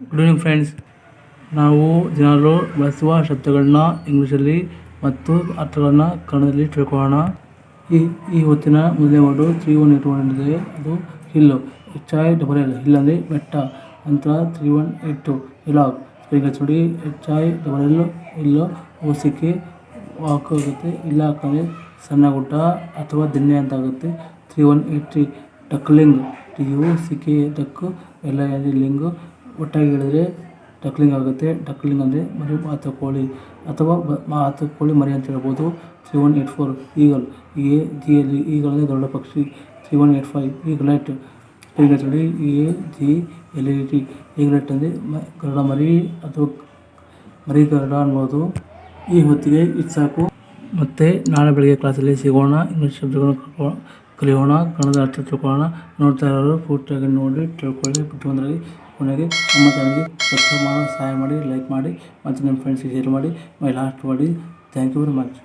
Good evening friends ನಾವು ಜನರು ಬಳಸುವ ಶಬ್ದಗಳನ್ನ ಇಂಗ್ಲೀಷಲ್ಲಿ ಮತ್ತು ಅರ್ಥಗಳನ್ನ ಕನ್ನಡದಲ್ಲಿ ತಿಳ್ಕೊಳ್ಳೋಣ. ಈ ಈ ಹೊತ್ತಿನ ಮೊದಲನೇ word three one eight one ಇದೆ ಅದು hill H I double L hill ಅಂದರೆ ಬೆಟ್ಟ, ನಂತರ three one eight two hillock ಈಗ ನೋಡಿ H I double L hill O C K walk ಆಗುತ್ತೆ. ಇಲ್ಲ ಅಂದರೆ ಸಣ್ಣ ಗುಡ್ಡ ಅಥವಾ ದಿನ್ನೆ ಅಂತ ಆಗುತ್ತೆ. Three one eight three duckling T U C K duck ಎಲ್ಲ ಎಲ್ ಲಿಂಗು ಒಟ್ಟಾಗಿ ಹೇಳಿದರೆ ಡಕ್ಲಿಂಗ್ ಆಗುತ್ತೆ. ಡಕ್ಲಿಂಗ್ ಅಂದರೆ ಮರಿ ಬಾತುಕೋಳಿ ಅಥವಾ ಮಾತ ಬಾತುಕೋಳಿ ಮರಿ ಅಂತ ಹೇಳ್ಬೋದು. Three one eight four eagle, A, G, L eagle ಅಂದರೆ ದೊಡ್ಡ ಪಕ್ಷಿ. Three one eight five eaglet ಈಗ ನೋಡಿ, A, G, L, E, T. Eaglet ಅಂದರೆ ಮ ಗರುಡ ಮರಿ ಅಥವಾ ಮರಿ ಗರುಡ ಅನ್ಬೋದು ಈ ಹೊತ್ತಿಗೆ ಇದು ಸಾಕು. ಮತ್ತು ನಾಳೆ ಬೆಳಗ್ಗೆ ಕ್ಲಾಸಲ್ಲಿ ಸಿಗೋಣ. ಇಂಗ್ಲೀಷ್ ಶಬ್ದಗಳನ್ನು ಕಲಿಯೋಣ. ಕನ್ನಡದ ಅರ್ಥ ತಿಳ್ಕೊಳ್ಳೋಣ. ನೋಡ್ತಾ ಇರೋರು ಪೂರ್ತಿಯಾಗಿ ನೋಡಿ, ತಿಳ್ಕೊಳ್ಳಿ. ಬುದ್ಧಿವಂತರಾಗಿ ಕೊನೆಗೆ ನಮ್ಮ ಚಾನಲ್ಗೆ ಸಬ್ಸ್ಕ್ರೈಬ್ ಮಾಡೋ, ಸಹಾಯ ಮಾಡಿ ಲೈಕ್ ಮಾಡಿ, ಮತ್ತು ನಿಮ್ಮ ಫ್ರೆಂಡ್ಸ್ಗೆ ಶೇರ್ ಮಾಡಿ ಮೈ ಲಾಸ್ಟ್ ಮಾಡಿ ಥ್ಯಾಂಕ್ ಯು ವೆರಿ ಮಚ್